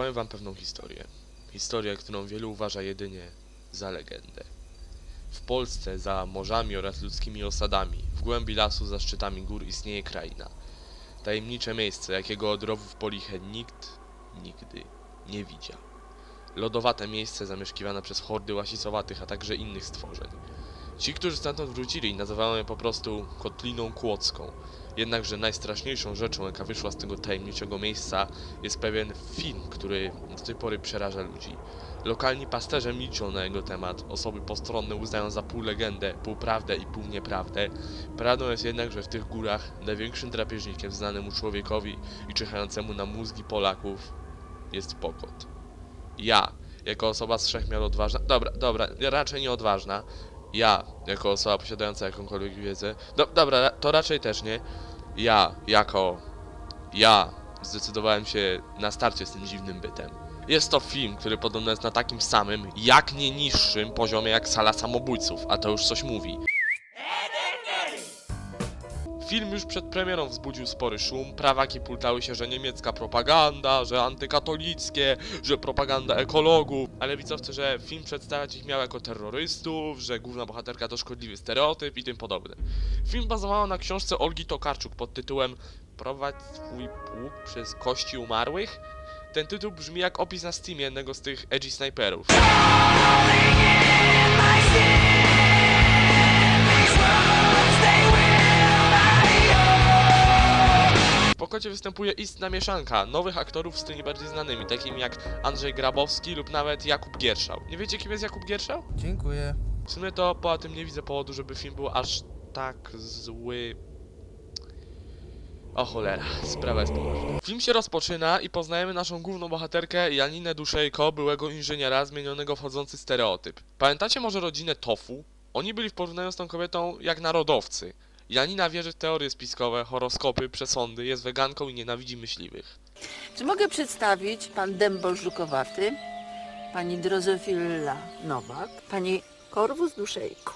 Opowiem wam pewną historię. Historię, którą wielu uważa jedynie za legendę. W Polsce, za morzami oraz ludzkimi osadami, w głębi lasu za szczytami gór istnieje kraina. Tajemnicze miejsce, jakiego od rowów poliche nikt nigdy nie widział. Lodowate miejsce zamieszkiwane przez hordy łasicowatych, a także innych stworzeń. Ci, którzy stamtąd wrócili, nazywają je po prostu Kotliną Kłodzką. Jednakże najstraszniejszą rzeczą, jaka wyszła z tego tajemniczego miejsca, jest pewien film, który do tej pory przeraża ludzi. Lokalni pasterze milczą na jego temat, osoby postronne uznają za pół legendę, pół prawdę i pół nieprawdę. Prawdą jest jednak, że w tych górach największym drapieżnikiem znanemu człowiekowi i czyhającemu na mózgi Polaków jest pokot. Ja, jako osoba z wszechmiar odważna, dobra, dobra, raczej nie odważna, ja, jako osoba posiadająca jakąkolwiek wiedzę, do, dobra, ra- to raczej też nie, ja, jako ja zdecydowałem się na starcie z tym dziwnym bytem. Jest to film, który podobno jest na takim samym, jak nie niższym poziomie jak sala samobójców, a to już coś mówi. Film już przed premierą wzbudził spory szum, prawaki pultały się, że niemiecka propaganda, że antykatolickie, że propaganda ekologów, ale widzowcy, że film przedstawiać ich miał jako terrorystów, że główna bohaterka to szkodliwy stereotyp i tym podobne. Film bazował na książce Olgi Tokarczuk pod tytułem Prowadź swój pług przez kości umarłych? Ten tytuł brzmi jak opis na Steamie jednego z tych edgy snajperów. W Pokocie występuje istna mieszanka nowych aktorów z tymi bardziej znanymi, takimi jak Andrzej Grabowski lub nawet Jakub Gierszał. Nie wiecie kim jest Jakub Gierszał? Dziękuję. W sumie to poza tym nie widzę powodu, żeby film był aż tak zły. O cholera, sprawa jest poważna. Film się rozpoczyna i poznajemy naszą główną bohaterkę Janinę Duszejko, byłego inżyniera zmienionego w chodzący stereotyp. Pamiętacie może rodzinę Tofu? Oni byli w porównaniu z tą kobietą jak narodowcy. Janina wierzy w teorie spiskowe, horoskopy, przesądy, jest weganką i nienawidzi myśliwych. Czy mogę przedstawić pan Dębol Żukowaty, pani Drozofilla Nowak, pani Korwus Duszejko.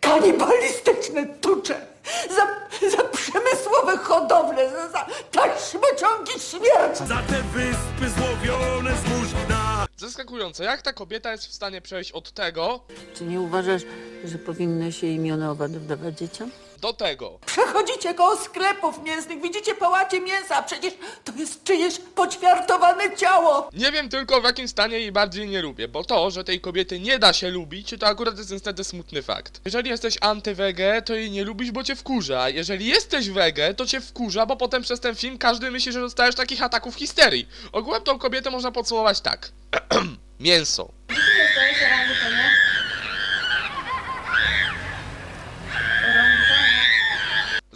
Kanibalistyczne tucze! Za, za przemysłowe hodowle, za, za taśmociągi śmierci! Za te wyspy złowione zbóż dna Zaskakujące, jak ta kobieta jest w stanie przejść od tego Czy nie uważasz, że powinno się imiona owadów dawać dzieciom? Do tego? Przechodzicie koło sklepów mięsnych, widzicie pałacie mięsa, a przecież to jest czyjeś poćwiartowane ciało! Nie wiem tylko w jakim stanie jej bardziej nie lubię, bo to, że tej kobiety nie da się lubić, to akurat jest niestety smutny fakt. Jeżeli jesteś antywege, to jej nie lubisz, bo cię wkurza. Jeżeli jesteś wege, to cię wkurza, bo potem przez ten film każdy myśli, że dostajesz takich ataków histerii. Ogółem tą kobietę można podsumować tak. Mięso.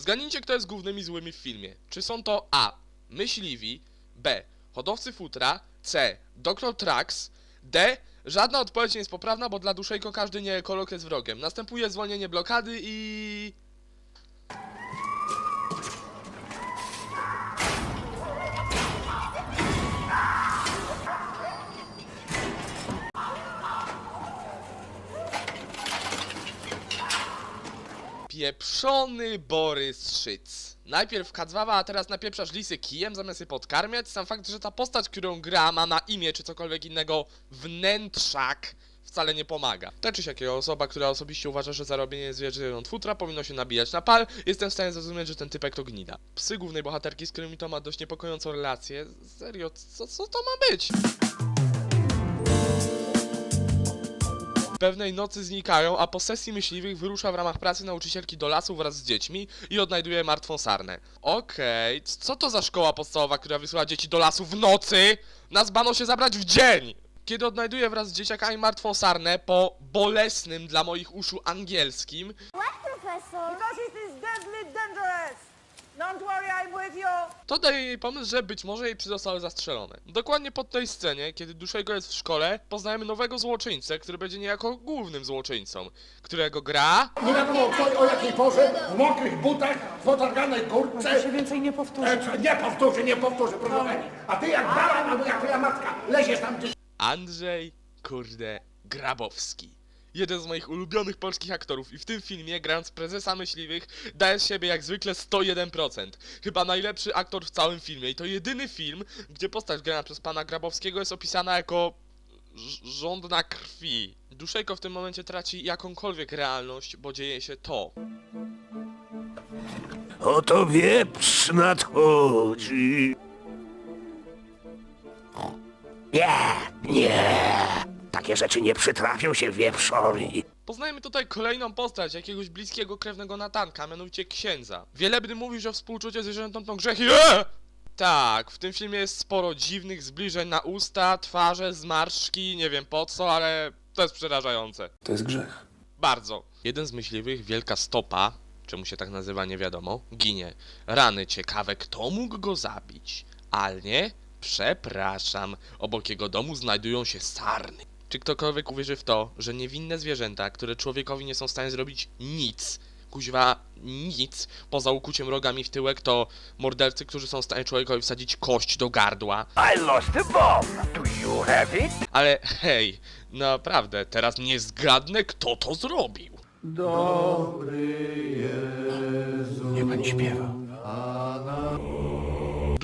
Zgadnijcie, kto jest głównymi złymi w filmie. Czy są to A. Myśliwi, B. Hodowcy futra, C. Dr. Trax, D. Żadna odpowiedź nie jest poprawna, bo dla Duszejko każdy nieekolog jest wrogiem. Następuje zwolnienie blokady i... Pieprzony Borys Szyc. Najpierw kadzwawa, a teraz napieprzasz lisy kijem zamiast je podkarmiać. Sam fakt, że ta postać, którą gra, ma na imię czy cokolwiek innego wnętrzak, wcale nie pomaga. Tak czy siak, osoba, która osobiście uważa, że zarobienie zwierząt futra powinno się nabijać na pal, jestem w stanie zrozumieć, że ten typek to gnida. Psy głównej bohaterki, z którymi to ma dość niepokojącą relację. Serio, co, co to ma być? Pewnej nocy znikają, a po sesji myśliwych wyrusza w ramach pracy nauczycielki do lasu wraz z dziećmi i odnajduje martwą sarnę. Okej, c- co to za szkoła podstawowa, która wysyła dzieci do lasu w nocy? Nazbano się zabrać w dzień! Kiedy odnajduje wraz z dzieciakami martwą sarnę po bolesnym dla moich uszu angielskim, Because to daje jej pomysł, że być może jej psy zostały zastrzelone. Dokładnie po tej scenie, kiedy Duszejko jest w szkole, poznajemy nowego złoczyńcę, który będzie niejako głównym złoczyńcą, którego gra... Nie wiadomo o, której- o jakiej porze, w mokrych butach, w potarganej kurtce. się więcej nie powtórzy. E, Nie powtórzę, nie powtórzę, proszę pani. A ty jak baran albo jak twoja matka, leziesz tam gdzieś. Andrzej, kurde, Grabowski. Jeden z moich ulubionych polskich aktorów i w tym filmie, grając prezesa myśliwych, daje z siebie jak zwykle 101%. Chyba najlepszy aktor w całym filmie i to jedyny film, gdzie postać grana przez pana Grabowskiego jest opisana jako żądna krwi. Duszejko w tym momencie traci jakąkolwiek realność, bo dzieje się to. Oto wieprz nadchodzi. Nie, nie. Takie rzeczy nie przytrafią się wieprzowi. Poznajemy tutaj kolejną postać jakiegoś bliskiego krewnego Natanka, mianowicie księdza. Wielebny mówi, że współczucie zwierzętom to grzechy. Eee! Tak, w tym filmie jest sporo dziwnych zbliżeń na usta, twarze, zmarszczki, nie wiem po co, ale to jest przerażające. To jest grzech. Bardzo. Jeden z myśliwych, wielka stopa, czemu się tak nazywa nie wiadomo, ginie. Rany ciekawe, kto mógł go zabić. Ale nie, przepraszam, obok jego domu znajdują się sarny. Czy ktokolwiek uwierzy w to, że niewinne zwierzęta, które człowiekowi nie są w stanie zrobić nic, kuźwa nic, poza ukuciem rogami w tyłek, to mordercy, którzy są w stanie człowiekowi wsadzić kość do gardła, I lost the bomb. Do you have it? ale hej, naprawdę, teraz nie zgadnę, kto to zrobił. Nie pani śpiewa.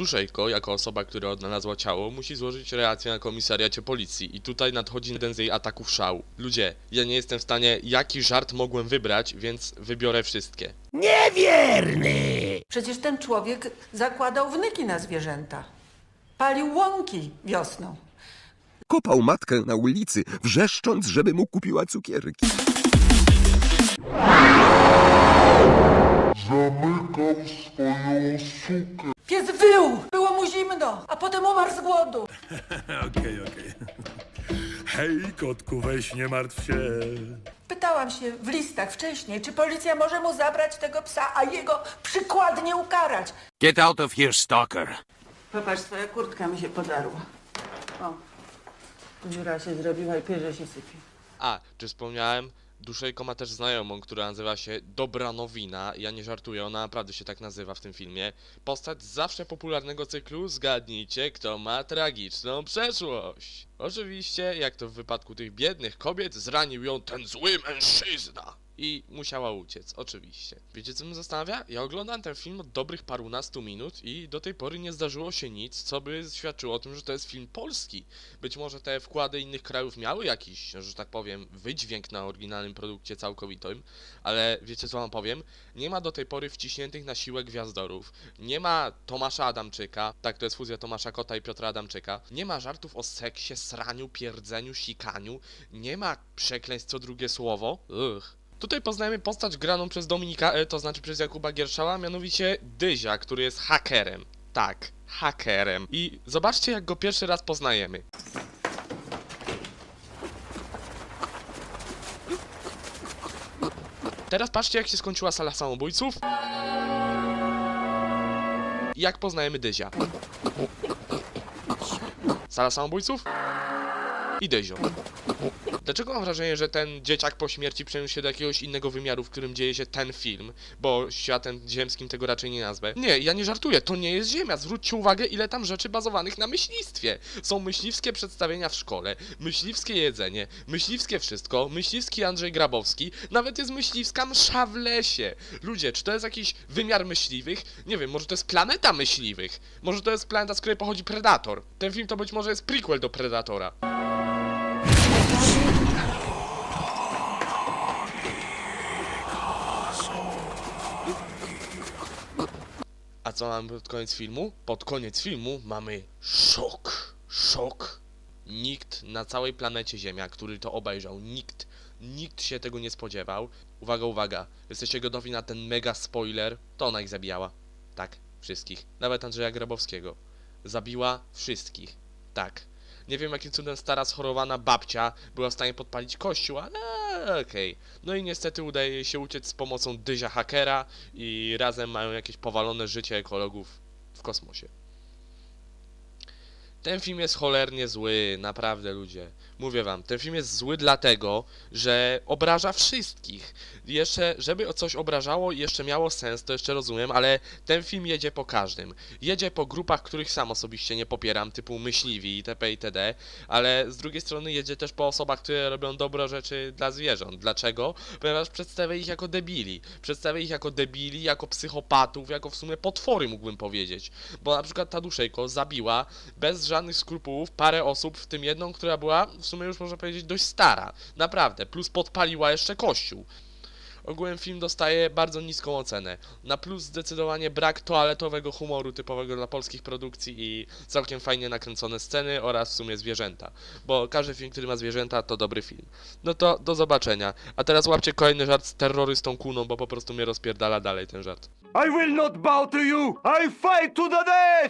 Duszejko, jako osoba, która odnalazła ciało, musi złożyć reakcję na komisariacie policji i tutaj nadchodzi jeden z jej ataków szału. Ludzie, ja nie jestem w stanie, jaki żart mogłem wybrać, więc wybiorę wszystkie. Niewierny! Przecież ten człowiek zakładał wnyki na zwierzęta. Palił łąki wiosną. Kopał matkę na ulicy, wrzeszcząc, żeby mu kupiła cukierki. Zamykał swoją sukę. Pies wył! Było mu zimno, a potem umarł z głodu. Okej, okej. Hej, kotku, weź nie martw się. Pytałam się w listach wcześniej, czy policja może mu zabrać tego psa, a jego przykładnie ukarać. Get out of here, stalker. Popatrz, twoja kurtka mi się podarła. O, dziura się zrobiła i pierze się sypie. A, czy wspomniałem? Duszejko ma też znajomą, która nazywa się Dobranowina. Ja nie żartuję, ona naprawdę się tak nazywa w tym filmie. Postać zawsze popularnego cyklu, zgadnijcie, kto ma tragiczną przeszłość. Oczywiście, jak to w wypadku tych biednych kobiet, zranił ją ten zły mężczyzna. I musiała uciec, oczywiście. Wiecie co mnie zastanawia? Ja oglądam ten film od dobrych parunastu minut i do tej pory nie zdarzyło się nic, co by świadczyło o tym, że to jest film polski. Być może te wkłady innych krajów miały jakiś, że tak powiem, wydźwięk na oryginalnym produkcie całkowitym, ale wiecie co wam powiem? Nie ma do tej pory wciśniętych na siłę gwiazdorów, nie ma Tomasza Adamczyka, tak to jest fuzja Tomasza Kota i Piotra Adamczyka, nie ma żartów o seksie, sraniu, pierdzeniu, sikaniu, nie ma przekleństw co drugie słowo, Ugh. Tutaj poznajemy postać graną przez Dominika E, to znaczy przez Jakuba Gierszała, mianowicie Dyzia, który jest hakerem. Tak, hakerem. I zobaczcie, jak go pierwszy raz poznajemy. Teraz patrzcie, jak się skończyła sala samobójców. I jak poznajemy Dyzia. Sala samobójców i Dyzio. Dlaczego mam wrażenie, że ten dzieciak po śmierci przeniósł się do jakiegoś innego wymiaru, w którym dzieje się ten film? Bo światem ziemskim tego raczej nie nazwę. Nie, ja nie żartuję, to nie jest Ziemia. Zwróćcie uwagę, ile tam rzeczy bazowanych na myślistwie. Są myśliwskie przedstawienia w szkole, myśliwskie jedzenie, myśliwskie wszystko, myśliwski Andrzej Grabowski, nawet jest myśliwska msza w lesie. Ludzie, czy to jest jakiś wymiar myśliwych? Nie wiem, może to jest planeta myśliwych? Może to jest planeta, z której pochodzi Predator? Ten film to być może jest prequel do Predatora. Co mamy pod koniec filmu? Pod koniec filmu mamy szok. Szok. Nikt na całej planecie Ziemia, który to obejrzał, nikt, nikt się tego nie spodziewał. Uwaga, uwaga, jesteście gotowi na ten mega spoiler? To ona ich zabijała. Tak, wszystkich. Nawet Andrzeja Grabowskiego. Zabiła wszystkich. Tak. Nie wiem jakim cudem stara schorowana babcia była w stanie podpalić kościół, ale okej. No i niestety udaje się uciec z pomocą dyzia hakera i razem mają jakieś powalone życie ekologów w kosmosie. Ten film jest cholernie zły, naprawdę ludzie. Mówię wam, ten film jest zły dlatego, że obraża wszystkich. Jeszcze, żeby coś obrażało i jeszcze miało sens, to jeszcze rozumiem, ale ten film jedzie po każdym. Jedzie po grupach, których sam osobiście nie popieram, typu myśliwi itp. itd., ale z drugiej strony jedzie też po osobach, które robią dobre rzeczy dla zwierząt. Dlaczego? Ponieważ przedstawia ich jako debili. Przedstawia ich jako debili, jako psychopatów, jako w sumie potwory mógłbym powiedzieć. Bo na przykład ta Duszejko zabiła bez żadnych skrupułów parę osób, w tym jedną, która była w sumie już można powiedzieć dość stara. Naprawdę. Plus podpaliła jeszcze kościół. Ogółem film dostaje bardzo niską ocenę. Na plus zdecydowanie brak toaletowego humoru typowego dla polskich produkcji i całkiem fajnie nakręcone sceny oraz w sumie zwierzęta. Bo każdy film, który ma zwierzęta, to dobry film. No to do zobaczenia. A teraz łapcie kolejny żart z terrorystą kuną, bo po prostu mnie rozpierdala dalej ten żart. I will not bow to you! I fight to the death!